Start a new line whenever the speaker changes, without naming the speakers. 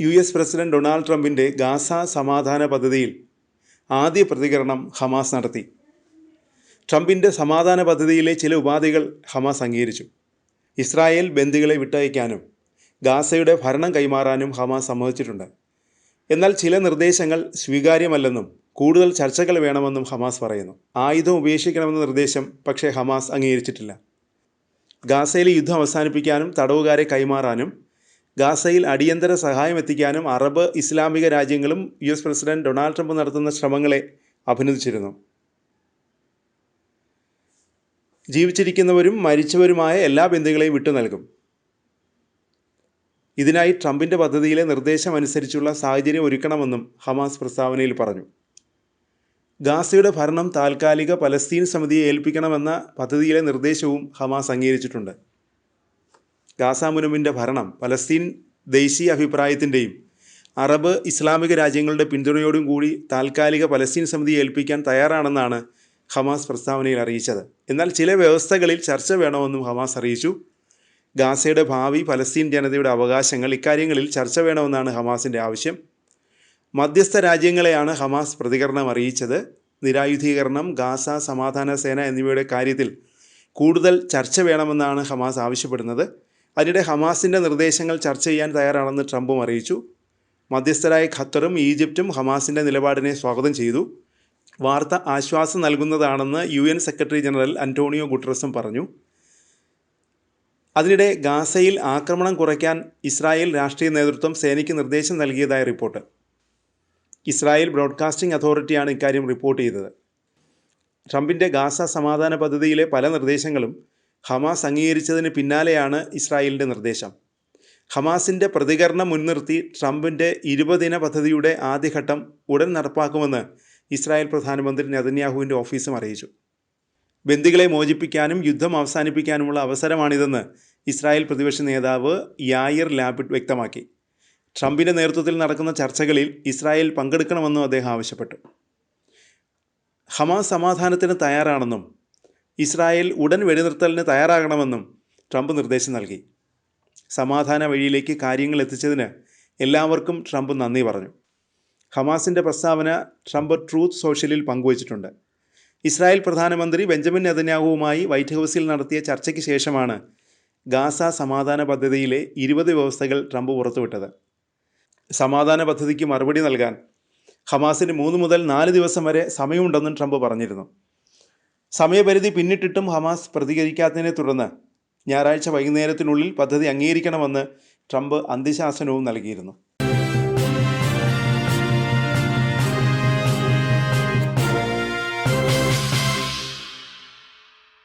U S president Donald ട്രംപിന്റെ Gaza സമാധാന പദ്ധതിയിൽ ആദ്യ പ്രതികരണം ഹമാസ് നടത്തി. ട്രംപിന്റെ സമാധാന പദ്ധതിയിലെ ചില ഉപാധികൾ ഹമാസ് അംഗീകരിച്ചു. ഇസ്രായേൽ ബന്ദികളെ വിട്ടയക്കാനും ഗാസയുടെ ഭരണം കൈമാറാനും ഹമാസ് സമ്മതിച്ചിട്ടുണ്ട്. എന്നാൽ ചില നിർദ്ദേശങ്ങൾ സ്വീകാര്യമല്ലെന്നും കൂടുതൽ ചർച്ചകൾ വേണമെന്നും ഹമാസ് പറയുന്നു. ആയുധം ഉപേക്ഷിക്കണമെന്ന നിർദ്ദേശം പക്ഷേ ഹമാസ് അംഗീകരിച്ചിട്ടില്ല. ഗാസയിലെ യുദ്ധം അവസാനിപ്പിക്കാനും തടവുകാരെ കൈമാറാനും ഗാസയിൽ അടിയന്തര സഹായം എത്തിക്കാനും അറബ് ഇസ്ലാമിക രാജ്യങ്ങളും U S president Donald Trump നടത്തുന്ന ശ്രമങ്ങളെ അഭിനന്ദിച്ചിരുന്നു. ജീവിച്ചിരിക്കുന്നവരും മരിച്ചവരുമായ എല്ലാ ബന്ധുക്കളെയും വിട്ടു നൽകും. ഇതിനായി ട്രംപിന്റെ പദ്ധതിയിലെ നിർദ്ദേശം അനുസരിച്ചുള്ള സാഹചര്യം ഒരുക്കണമെന്നും ഹമാസ് പ്രസ്താവനയിൽ പറഞ്ഞു. ഗാസയുടെ ഭരണം താൽക്കാലിക പലസ്തീൻ സമിതിയെ ഏൽപ്പിക്കണമെന്ന പദ്ധതിയിലെ നിർദ്ദേശവും ഹമാസ് അംഗീകരിച്ചിട്ടുണ്ട്. ഗാസ മുനമ്പിന്റെ ഭരണം പലസ്തീൻ ദേശീയ അഭിപ്രായത്തിന്റെയും അറബ് ഇസ്ലാമിക രാജ്യങ്ങളുടെ പിന്തുണയോടും കൂടി താൽക്കാലിക പലസ്തീൻ സമിതി ഏൽപ്പിക്കാൻ തയ്യാറാണെന്നാണ് ഹമാസ് പ്രസ്താവനയിൽ അറിയിച്ചത്. എന്നാൽ ചില വ്യവസ്ഥകളിൽ ചർച്ച വേണമെന്നും ഹമാസ് അറിയിച്ചു. ഗാസയുടെ ഭാവി പലസ്തീൻ ജനതയുടെ അവകാശങ്ങൾ ഇക്കാര്യങ്ങളിൽ ചർച്ച വേണമെന്നാണ് ഹമാസിന്റെ ആവശ്യം. മധ്യസ്ഥ രാജ്യങ്ങളെയാണ് ഹമാസ് പ്രതികരണം അറിയിച്ചത്. നിരായുധീകരണം ഗാസ സമാധാന സേന എന്നിവയുടെ കാര്യത്തിൽ കൂടുതൽ ചർച്ച വേണമെന്നാണ് ഹമാസ് ആവശ്യപ്പെടുന്നത്. അതിനിടെ ഹമാസിന്റെ നിർദ്ദേശങ്ങൾ ചർച്ച ചെയ്യാൻ തയ്യാറാണെന്ന് ട്രംപും അറിയിച്ചു. മധ്യസ്ഥരായ ഖത്തറും ഈജിപ്തും ഹമാസിന്റെ നിലപാടിനെ സ്വാഗതം ചെയ്തു. വാർത്ത ആശ്വാസം നൽകുന്നതാണെന്ന് U N secretary general Antonio ഗുട്ടറസും പറഞ്ഞു. അതിനിടെ ഗാസയിൽ ആക്രമണം കുറയ്ക്കാൻ ഇസ്രായേൽ രാഷ്ട്രീയ നേതൃത്വം സേനയ്ക്ക് നിർദ്ദേശം നൽകിയതായ റിപ്പോർട്ട്. ഇസ്രായേൽ ബ്രോഡ്കാസ്റ്റിംഗ് അതോറിറ്റിയാണ് ഇക്കാര്യം റിപ്പോർട്ട് ചെയ്തത്. ട്രംപിന്റെ ഗാസ സമാധാന പദ്ധതിയിലെ പല നിർദ്ദേശങ്ങളും ഹമാസ് അംഗീകരിച്ചതിന് പിന്നാലെയാണ് ഇസ്രായേലിന്റെ നിർദ്ദേശം. ഹമാസിന്റെ പ്രതികരണം മുൻനിർത്തി ട്രംപിന്റെ ഇരുപതിന പദ്ധതിയുടെ ആദ്യഘട്ടം ഉടൻ നടപ്പാക്കുമെന്ന് ഇസ്രായേൽ പ്രധാനമന്ത്രി നെതന്യാഹുവിന്റെ ഓഫീസും അറിയിച്ചു. ബന്ദികളെ മോചിപ്പിക്കാനും യുദ്ധം അവസാനിപ്പിക്കാനുമുള്ള അവസരമാണിതെന്ന് ഇസ്രായേൽ പ്രതിപക്ഷ നേതാവ് യായിർ ലാപിഡ് വ്യക്തമാക്കി. ട്രംപിന്റെ നേതൃത്വത്തിൽ നടക്കുന്ന ചർച്ചകളിൽ ഇസ്രായേൽ പങ്കെടുക്കണമെന്നും അദ്ദേഹം ആവശ്യപ്പെട്ടു. ഹമാസ് സമാധാനത്തിന് തയ്യാറാണെന്നും ഇസ്രായേൽ ഉടൻ വെടിനിർത്തലിന് തയ്യാറാകണമെന്നും ട്രംപ് നിർദ്ദേശം നൽകി. സമാധാന വഴിയിലേക്ക് കാര്യങ്ങൾ എത്തിച്ചതിന് എല്ലാവർക്കും ട്രംപ് നന്ദി പറഞ്ഞു. ഹമാസിന്റെ പ്രസ്താവന ട്രംപ് ട്രൂത്ത് സോഷ്യലിൽ പങ്കുവച്ചിട്ടുണ്ട്. ഇസ്രായേൽ പ്രധാനമന്ത്രി ബെഞ്ചമിൻ നെതന്യാഹുവുമായി വൈറ്റ് ഹൗസിൽ നടത്തിയ ചർച്ചയ്ക്ക് ശേഷമാണ് ഗാസ സമാധാന പദ്ധതിയിലെ ഇരുപത് വ്യവസ്ഥകൾ ട്രംപ് പുറത്തുവിട്ടത്. സമാധാന പദ്ധതിക്ക് മറുപടി നൽകാൻ ഹമാസിന് മൂന്ന് മുതൽ നാല് ദിവസം വരെ സമയമുണ്ടെന്നും ട്രംപ് പറഞ്ഞിരുന്നു. സമയപരിധി പിന്നിട്ടിട്ടും ഹമാസ് പ്രതികരിക്കാത്തതിനെ തുടർന്ന് ഞായറാഴ്ച വൈകുന്നേരത്തിനുള്ളിൽ പദ്ധതി അംഗീകരിക്കണമെന്ന് ട്രംപ് അന്ത്യശാസനവും നൽകിയിരുന്നു.